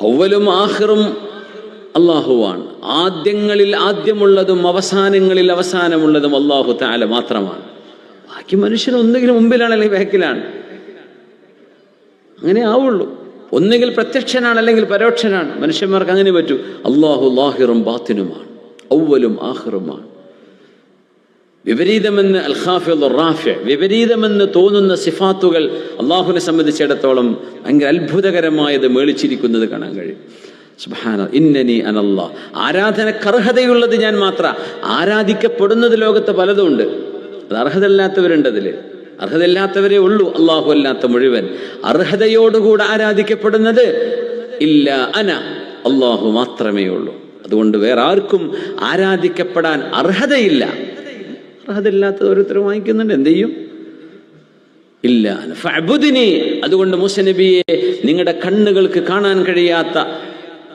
അവലും ആഖിറും അള്ളാഹുവാണ് ആദ്യങ്ങളിൽ ആദ്യമുള്ളതും അവസാനങ്ങളിൽ അവസാനമുള്ളതും അള്ളാഹു താല മാത്രമാണ്. ബാക്കി മനുഷ്യൻ ഒന്നുകിൽ മുമ്പിലാണ് അല്ലെങ്കിൽ ബാക്കിലാണ്. അങ്ങനെ ആവുള്ളൂ. ഒന്നുകിൽ പ്രത്യക്ഷനാണ് അല്ലെങ്കിൽ പരോക്ഷനാണ്. മനുഷ്യന്മാർക്ക് അങ്ങനെ പറ്റൂ. അള്ളാഹു ലാഹിറും ബാത്തിനുമാണ്. ഔവലും ആഹിറുമാണ് വിപരീതമെന്ന് അൽഖാഫിൽ റാഫി വിപരീതമെന്ന് തോന്നുന്ന സിഫാത്തുകൾ അള്ളാഹുവിനെ സംബന്ധിച്ചിടത്തോളം ഭയങ്കര അത്ഭുതകരമായത് മേളിച്ചിരിക്കുന്നത് കാണാൻ കഴിയും. സുബാന ഇന്നനി അനല്ലാ. ആരാധനക്കർഹതയുള്ളത് ഞാൻ മാത്ര ആരാധിക്കപ്പെടുന്നത് ലോകത്ത് പലതും ഉണ്ട്. അത് അർഹതയില്ലാത്തവരുണ്ട് അതിൽ. അർഹതയില്ലാത്തവരേ ഉള്ളൂ അള്ളാഹു അല്ലാത്ത മുഴുവൻ. അർഹതയോടുകൂടെ ആരാധിക്കപ്പെടുന്നത് ഇല്ല അന അള്ളാഹു മാത്രമേ ഉള്ളൂ. അതുകൊണ്ട് വേറെ ആർക്കും ആരാധിക്കപ്പെടാൻ അർഹതയില്ല. അർഹതയില്ലാത്തത് ഓരോരുത്തരും വാങ്ങിക്കുന്നുണ്ട്. എന്ത് ചെയ്യും? ഇല്ല. ഫഅബുദിനി. അതുകൊണ്ട് മുസനബിയെ നിങ്ങളുടെ കണ്ണുകൾക്ക് കാണാൻ കഴിയാത്ത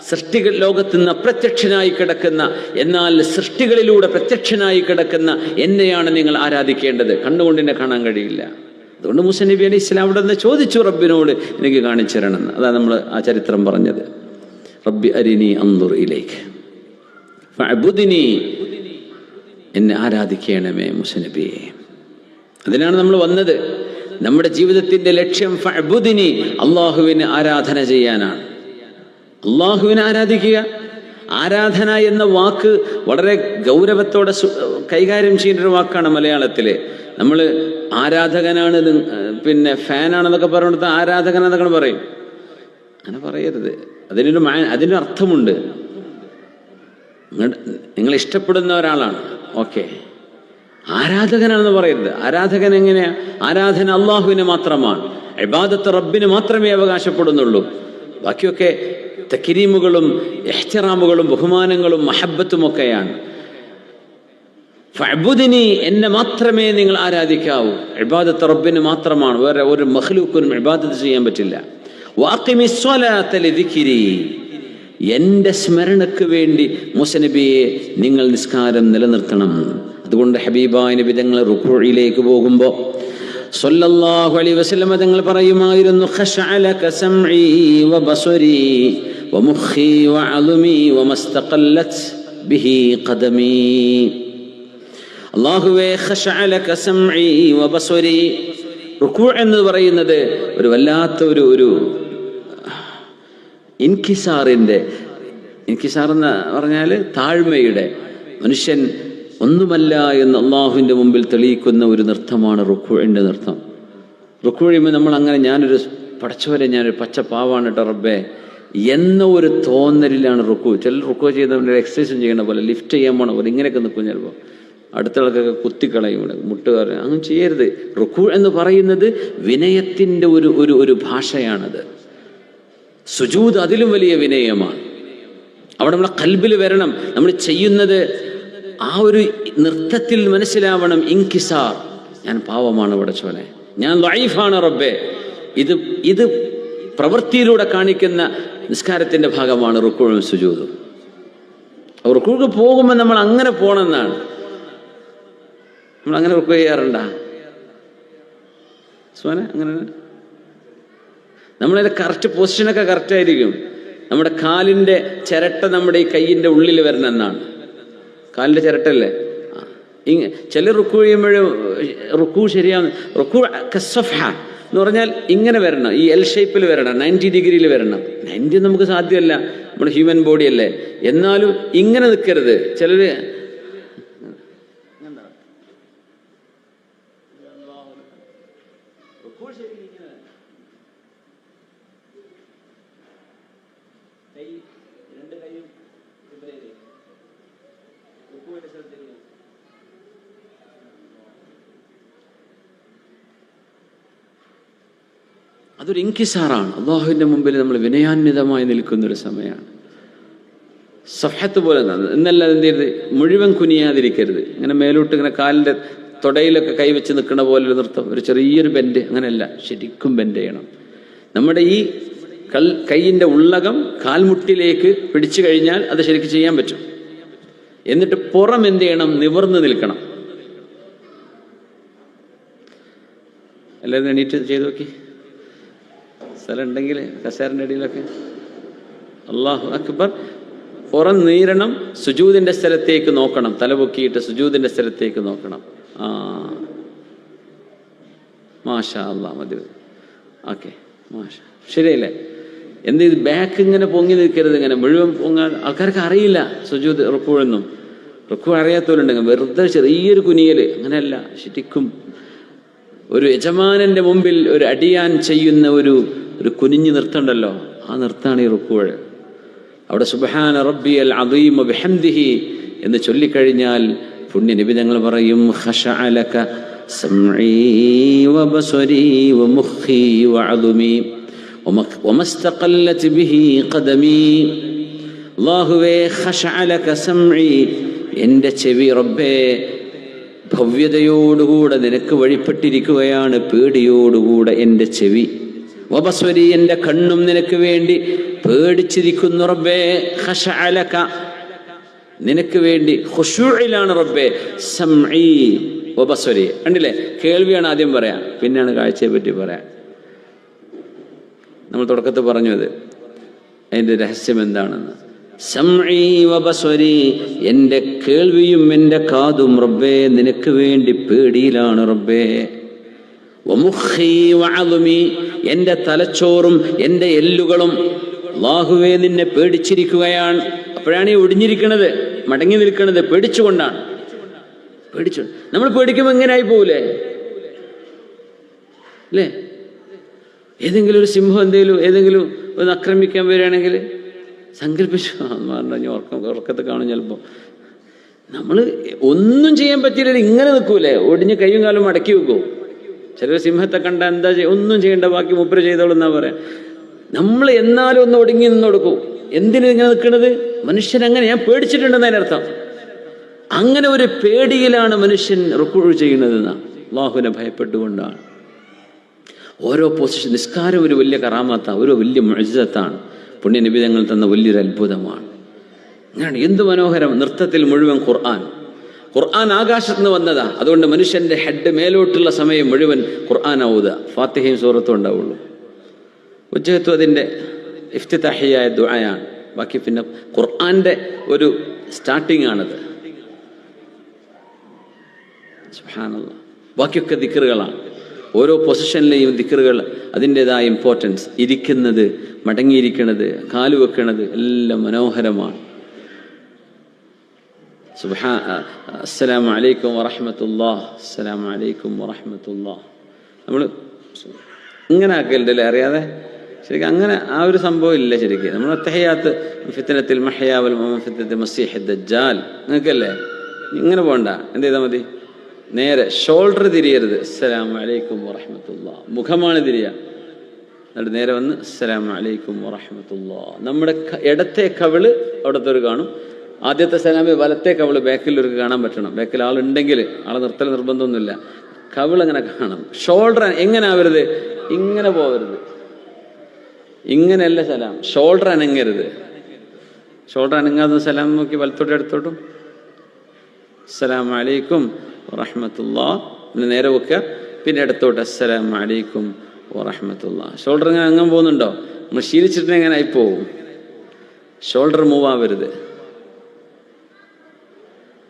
സൃഷ്ടികൾ ലോകത്ത് നിന്ന് അപ്രത്യക്ഷനായി കിടക്കുന്ന എന്നാൽ സൃഷ്ടികളിലൂടെ പ്രത്യക്ഷനായി കിടക്കുന്ന എന്നെയാണ് നിങ്ങൾ ആരാധിക്കേണ്ടത്. കണ്ണുകൊണ്ട് എന്നെ കാണാൻ കഴിയില്ല. അതുകൊണ്ട് മുസനബി അലി ഇസ്ലാം അവിടെ നിന്ന് ചോദിച്ചു റബ്ബിനോട് എനിക്ക് കാണിച്ചു തരണമെന്ന് അതാണ് നമ്മൾ ആ ചരിത്രം പറഞ്ഞത്. റബ്ബി അരിനി അന്തുർ ഇലേക്ക്. എന്നെ ആരാധിക്കണമേ മുസനബിയെ അതിനാണ് നമ്മൾ വന്നത്. നമ്മുടെ ജീവിതത്തിന്റെ ലക്ഷ്യം ഫഅബുദിനി അള്ളാഹുവിന് ആരാധന ചെയ്യാനാണ്. അള്ളാഹുവിനെ ആരാധിക്കുക. ആരാധന എന്ന വാക്ക് വളരെ ഗൗരവത്തോടെ കൈകാര്യം ചെയ്യുന്ന ഒരു വാക്കാണ് മലയാളത്തിൽ നമ്മൾ ആരാധകനാണ് പിന്നെ ഫാനാണെന്നൊക്കെ പറഞ്ഞിടത്ത് ആരാധകനെന്നൊക്കെ പറയും. അങ്ങനെ പറയരുത്. അതിനൊരു അതിനൊരു അർത്ഥമുണ്ട് നിങ്ങൾ ഇഷ്ടപ്പെടുന്ന ഒരാളാണ്. ഓക്കെ. ആരാധകനാണെന്ന് പറയുന്നത് ആരാധകൻ എങ്ങനെയാ ആരാധന അള്ളാഹുവിന് മാത്രമാണ്. ഇബാദത്ത് റബ്ബിന് മാത്രമേ അവകാശപ്പെടുന്നുള്ളൂ. ബാക്കിയൊക്കെ തക്കിരീമുകളും എഹ്റാമുകളും ബഹുമാനങ്ങളും മഹബത്തും ഒക്കെയാണ് ഫഅബുദിനി എന്നെ മാത്രമേ നിങ്ങൾ ആരാധിക്കാവൂ. ഇബാദത്ത് റബ്ബിന് മാത്രമാണ്. വേറെ ഒരു മഹ്ലൂക്കിനും ഇബാദത്ത് ചെയ്യാൻ പറ്റില്ല. വാക്കിമിസ്വലാത്തലിതിക്കിരി എന്റെ സ്മരണയ്ക്ക് വേണ്ടി മുസനബിയെ നിങ്ങൾ നിസ്കാരം നിലനിർത്തണം. അതുകൊണ്ട് ഹബീബായ നബി തങ്ങൾ റുക്കുഴിയിലേക്ക് പോകുമ്പോൾ സല്ലല്ലാഹു അലൈഹി വസല്ലം തങ്ങൾ പറയുമായിരുന്നു അള്ളാഹുവേ എന്ന് പറയുന്നത് ഒരു വല്ലാത്ത ഒരു ഒരു ഇൻകിസാറിന്റെ ഇൻകിസാർ എന്ന് പറഞ്ഞാൽ താഴ്മയുടെ മനുഷ്യൻ ഒന്നുമല്ല എന്ന് അള്ളാഹുവിന്റെ മുമ്പിൽ തെളിയിക്കുന്ന ഒരു നൃത്തമാണ് റുക്കുഴിന്റെ നൃത്തം. റുക്കുഴിയുമ്പോൾ നമ്മൾ അങ്ങനെ ഞാനൊരു പടച്ചവരെ ഞാനൊരു പച്ച പാവാണ് കേട്ടോ റബ്ബേ. എന്ന ഒരു തോന്നലിലാണ് റുക്കു ചില റുക്കു ചെയ്യുന്നവരുടെ എക്സസൈസും ചെയ്യണ പോലെ ലിഫ്റ്റ് ചെയ്യാൻ പോണ പോലെ ഇങ്ങനെയൊക്കെ നിൽക്കും ചിലപ്പോൾ. അടുത്ത ആൾക്കൊക്കെ കുത്തിക്കളയും ഇവിടെ മുട്ടുകാർ അങ്ങനെ ചെയ്യരുത്. റുക്കു എന്ന് പറയുന്നത് വിനയത്തിന്റെ ഒരു ഒരു ഭാഷയാണത്. സുജൂദ് അതിലും വലിയ വിനയമാണ്. അവിടെ നമ്മളെ കൽബിൽ വരണം നമ്മൾ ചെയ്യുന്നത് ആ ഒരു നൃത്തത്തിൽ മനസ്സിലാവണം ഇൻകിസാർ. ഞാൻ പാവമാണ് ഇവിടെ ചോനെ ഞാൻ ലൈഫാണ് റബ്ബെ. ഇത് ഇത് പ്രവൃത്തിയിലൂടെ കാണിക്കുന്ന നിസ്കാരത്തിന്റെ ഭാഗമാണ് റുക്കുഴും സുജൂതും റുക്കുഴുക്ക് പോകുമ്പോൾ നമ്മൾ അങ്ങനെ പോകണമെന്നാണ് നമ്മൾ അങ്ങനെ റുക്കു ചെയ്യാറുണ്ടാ? സോനെ അങ്ങനെ നമ്മളതിന്റെ കറക്റ്റ് പൊസിഷനൊക്കെ കറക്റ്റ് ആയിരിക്കും. നമ്മുടെ കാലിന്റെ ചിരട്ട നമ്മുടെ ഈ കയ്യിന്റെ ഉള്ളിൽ വരണം എന്നാണ്. കാലിന്റെ ചിരട്ടല്ലേ. ഇങ്ങ ചില റുക്കു ചെയ്യുമ്പോഴും റുക്കു ശരിയാവുന്ന റുക്കു എന്ന് പറഞ്ഞാൽ ഇങ്ങനെ വരണം. ഈ എൽ ഷേപ്പിൽ വരണം. നയന്റി ഡിഗ്രിയിൽ വരണം. നയന്റി നമുക്ക് സാധ്യമല്ല. നമ്മുടെ ഹ്യൂമൻ ബോഡി അല്ലേ? എന്നാലും ഇങ്ങനെ നിൽക്കരുത്. ചിലര് അതൊരു ഇൻകിസാറാണ്. അള്ളാഹുവിന്റെ മുമ്പിൽ നമ്മൾ വിനയാന്വിതമായി നിൽക്കുന്നൊരു സമയമാണ്. സഹത്ത് പോലെ ഇന്നല്ല എന്ത് ചെയ്യരുത്? മുഴുവൻ കുനിയാതിരിക്കരുത്. ഇങ്ങനെ മേലോട്ട് ഇങ്ങനെ കാലിന്റെ തൊടയിലൊക്കെ കൈവച്ച് നിൽക്കുന്ന പോലെ ഒരു നൃത്തം. ഒരു ചെറിയൊരു ബെൻഡ് അങ്ങനെയല്ല. ശരിക്കും ബെൻഡ് ചെയ്യണം. നമ്മുടെ ഈ കൽ കൈയിന്റെ ഉള്ളകം കാൽമുട്ടിലേക്ക് പിടിച്ചു കഴിഞ്ഞാൽ അത് ശരിക്കും ചെയ്യാൻ പറ്റും. എന്നിട്ട് പുറം എന്ത് ചെയ്യണം? നിവർന്ന് നിൽക്കണം. എല്ലാവരും എണീറ്റ് ചെയ്ത് നോക്കി. സ്ഥലം ഉണ്ടെങ്കിൽ കസേറിന്റെ അടിയിലൊക്കെ. അള്ളാഹു അക്ബർ. പുറം നീരണം സുജൂതിന്റെ സ്ഥലത്തേക്ക് നോക്കണം. തലപൊക്കിയിട്ട് സുജൂതിന്റെ സ്ഥലത്തേക്ക് നോക്കണം. ആ. മാഷാ അള്ളാ മതി. ഓക്കെ. മാഷ. ശരിയല്ലേ? എന്ത് ഇത് ബാക്ക് ഇങ്ങനെ പൊങ്ങി നിൽക്കരുത് ഇങ്ങനെ. മുഴുവൻ പൊങ്ങാൻ ആൾക്കാർക്ക് അറിയില്ല സുജൂത് റുക്കുവെന്നും റുക്കു അറിയാത്തവരുണ്ടെങ്കിൽ വെറുതെ ചെറിയൊരു കുനിയൽ അങ്ങനെയല്ല ശരിക്കും ഒരു യജമാനന്റെ മുമ്പിൽ ഒരു അടിയാൻ ചെയ്യുന്ന ഒരു ഒരു കുനിഞ്ഞു നിർത്തണ്ടല്ലോ ആ നിർത്താണ് ഈ റുക്കുവഴ്. അവിടെ സുബഹാന റബ്ബിയൽ അദീമ ബിഹംദിഹി എന്ന് ചൊല്ലിക്കഴിഞ്ഞാൽ പുണ്യ നബി ഞങ്ങൾ പറയും ഖശഅലക സംഈ വബസരി മുഹീവ വഅദുമി എന്റെ ചെവി റബ്ബേ ഭവ്യതയോടുകൂടെ നിനക്ക് വഴിപ്പെട്ടിരിക്കുകയാണ് പേടിയോടുകൂടെ എന്റെ ചെവി. വപസ്വരി എന്റെ കണ്ണും നിനക്ക് വേണ്ടി പേടിച്ചിരിക്കുന്നു റബ്ബേ ഖശഅലക. നിനക്ക് വേണ്ടി ഖുശൂഇലാണ് റബ്ബേ സംഈ വപസ്വരി കണ്ടില്ലേ? കേൾവിയാണ് ആദ്യം പറയാം. പിന്നെയാണ് കാഴ്ചയെ പറ്റി പറയാം. നമ്മൾ തുടക്കത്തിൽ പറഞ്ഞു അത് അതിന്റെ രഹസ്യം എന്താണെന്ന്. എന്റെ കേൾവിയും എന്റെ കാതും റബ്ബേ നിനക്ക് വേണ്ടി പേടിയിലാണ് റബ്ബേ. എന്റെ തലച്ചോറും എന്റെ എല്ലുകളും അള്ളാഹുവേ നിന്നെ പേടിച്ചിരിക്കുകയാണ്. അപ്പോഴാണ് ഈ ഒടിഞ്ഞിരിക്കുന്നത് മടങ്ങി നിൽക്കുന്നത് പേടിച്ചുകൊണ്ടാണ്. പേടിച്ചു. നമ്മൾ പേടിക്കുമ്പോൾ എങ്ങനെയായി പോകൂലേ അല്ലേ? ഏതെങ്കിലും ഒരു സിംഹം എന്തെങ്കിലും ഏതെങ്കിലും ഒന്ന് ആക്രമിക്കാൻ വരികയാണെങ്കിൽ സങ്കല്പിച്ചു പറഞ്ഞു ഉറക്കം ഉറക്കത്തെ കാണും ചിലപ്പോൾ നമ്മൾ ഒന്നും ചെയ്യാൻ പറ്റിയില്ല ഇങ്ങനെ നിൽക്കൂലേ? ഒടിഞ്ഞ് കൈയും കാലും മടക്കി വെക്കും. ചില സിംഹത്തെ കണ്ട എന്താ ചെയ്യ? ഒന്നും ചെയ്യേണ്ട ബാക്കി മുപ്പര ചെയ്തോളൂ എന്നാ പറയാം. നമ്മൾ എന്നാലും ഒന്ന് ഒടുങ്ങി നിന്ന് കൊടുക്കും. എന്തിനു ഇങ്ങനെ നിൽക്കുന്നത് മനുഷ്യൻ അങ്ങനെ ഞാൻ പേടിച്ചിട്ടുണ്ടെന്ന് അതിനർത്ഥം അങ്ങനെ ഒരു പേടിയിലാണ് മനുഷ്യൻ റുക്കുഴു ചെയ്യുന്നതെന്ന് അള്ളാഹുവിനെ ഭയപ്പെട്ടുകൊണ്ടാണ്. ഓരോ പൊസിഷൻ നിസ്കാരം ഒരു വലിയ കറാമത്താണ് ഒരു വലിയ മഴത്താണ് പുണ്യനിബിതങ്ങൾ തന്ന വലിയൊരു അത്ഭുതമാണ്. അങ്ങനെയാണ് എന്ത് മനോഹരം നൃത്തത്തിൽ മുഴുവൻ ഖുർആൻ. ഖുർആൻ ആകാശത്ത് നിന്ന് വന്നതാ. അതുകൊണ്ട് മനുഷ്യന്റെ ഹെഡ് മേലോട്ടുള്ള സമയം മുഴുവൻ ഖുർആൻ ആവുക ഫാത്തിഹയും സൂറത്തും ഉണ്ടാവുള്ളൂ. ഉച്ചത്വം അതിന്റെ ഇഫ്തിതാഹിയായ ദുആയാണ്. ബാക്കി പിന്നെ ഖുർആന്റെ ഒരു സ്റ്റാർട്ടിംഗ് ആണത്. ബാക്കിയൊക്കെ ദിക്കറുകളാണ് ഓരോ പൊസിഷനിലെയും ദിക്കറുകൾ അതിന്റെതായ ഇമ്പോർട്ടൻസ് ഇരിക്കുന്നത് മടങ്ങിയിരിക്കുന്നത് കാൽ വെക്കണത് എല്ലാം മനോഹരമാണ്. സുബ്ഹാ അസ്സലാമു അലൈക്കും വറഹ്മത്തുള്ളാഹ്. അസ്സലാമു അലൈക്കും വറഹ്മത്തുള്ളാഹ്. നമ്മൾ ഇങ്ങനെ ആക്കലുണ്ടല്ലേ അറിയാതെ? ശരിക്കും അങ്ങനെ ആ ഒരു സംഭവം ഇല്ല ശരിക്കും. നമ്മൾ ഒത്തഹയാത്ത് ഫിത്തനത്തിൽ മഹയാവൽ ഫിത്തനത്തിൽ മസീഹ് ദജ്ജാൽ. നിങ്ങൾക്കല്ലേ? ഇങ്ങനെ പോകണ്ട. എന്ത് ചെയ്താൽ മതി? നേരെ ഷോൾഡർ തിരിയരുത്. അസ്സലാം വലൈക്കും വറഹമത്തുള്ള മുഖമാണ് തിരിയുക എന്നിട്ട് നേരെ വന്ന് അസ്സലാം വലൈക്കും വറഹമത്തുള്ള നമ്മുടെ ഇടത്തെ കവിൾ അവിടുത്തെ ഒരു കാണും. ആദ്യത്തെ സലാമി വലത്തെ കവിൾ ബാക്കിൽ ഒരു കാണാൻ പറ്റണം. ബാക്കിൽ ആളുണ്ടെങ്കിൽ ആളെ നിർത്തൽ നിർബന്ധമൊന്നുമില്ല. കവിൾ അങ്ങനെ കാണണം ഷോൾഡർ എങ്ങനെ ആവരുത്? ഇങ്ങനെ പോവരുത്. ഇങ്ങനെയല്ല സലാം. ഷോൾഡർ അനങ്ങരുത്. ഷോൾഡർ അനങ്ങാതെ സലാം നോക്കി വലത്തോട്ട് എടുത്തോട്ടും അസ്സലാം അലൈക്കും വറഹ്മത്തുള്ളാ. പിന്നെ നേരെ വെക്കുക പിന്നെ ഇടത്തോട്ട് അസ്സലാം അലൈക്കും വറഹമത്തുള്ള. ഷോൾഡർ ഇങ്ങനെ അങ്ങനെ പോകുന്നുണ്ടോ? നമ്മൾ ശീലിച്ചിട്ട് എങ്ങനെ ആയിപ്പോവും ഷോൾഡർ മൂവ് ആവരുത്.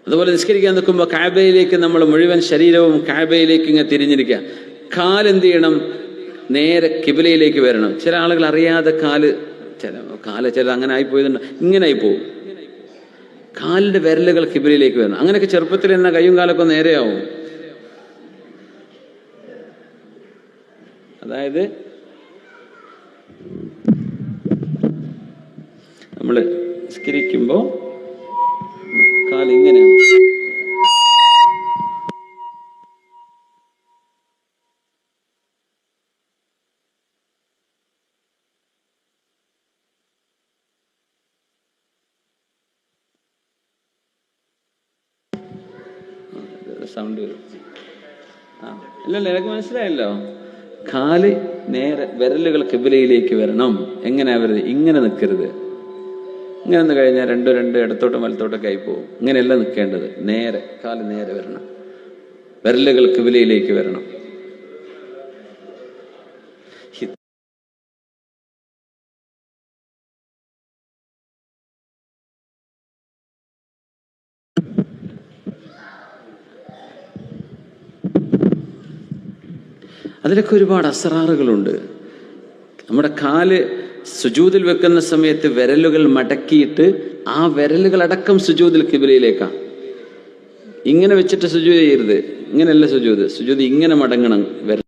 അതുപോലെ നിസ്കരിക്കാൻ നിൽക്കുമ്പോൾ കാബയിലേക്ക് നമ്മൾ മുഴുവൻ ശരീരവും കാബയിലേക്ക് ഇങ്ങനെ തിരിഞ്ഞിരിക്കുക. കാലെന്ത് ചെയ്യണം? നേരെ കിബിലയിലേക്ക് വരണം. ചില ആളുകൾ അറിയാതെ കാൽ ചില കാൽ ചില അങ്ങനെ ആയിപ്പോയതുണ്ട് ഇങ്ങനെ ആയിപ്പോവും കാലിന്റെ വിരലുകൾ കിബിലിയിലേക്ക് വരുന്നു. അങ്ങനെയൊക്കെ ചെറുപ്പത്തിൽ എന്നാ കയ്യും കാലൊക്കെ നേരെയാവും. അതായത് നമ്മൾ സ്കരിക്കുമ്പോൾ കാൽ സൗണ്ട് വരും. ആ അല്ലല്ലോ എനിക്ക് മനസ്സിലായല്ലോ? കാൽ നേരെ വിരലുകൾ കിബിലയിലേക്ക് വരണം. എങ്ങനെ ആവരുത് ഇങ്ങനെ നിൽക്കരുത് ഇങ്ങനെ നിന്ന് കഴിഞ്ഞാൽ രണ്ടും രണ്ട് ഇടത്തോട്ടും വലത്തോട്ടൊക്കെ ആയി പോകും. ഇങ്ങനെയല്ല നിൽക്കേണ്ടത് നേരെ കാൽ നേരെ വരണം. വിരലുകൾ കിബിലയിലേക്ക് വരണം. അതിലൊക്കെ ഒരുപാട് അസറാറുകളുണ്ട് നമ്മുടെ കാൽ സുജൂതിൽ വെക്കുന്ന സമയത്ത് വിരലുകൾ മടക്കിയിട്ട് ആ വിരലുകൾ അടക്കം സുജൂതിൽ കിബിലയിലേക്കാണ് ഇങ്ങനെ വെച്ചിട്ട് സുജൂത് ചെയ്യരുത്. ഇങ്ങനെയല്ല സുജൂത്. സുജൂത് ഇങ്ങനെ മടങ്ങണം. വിരൽ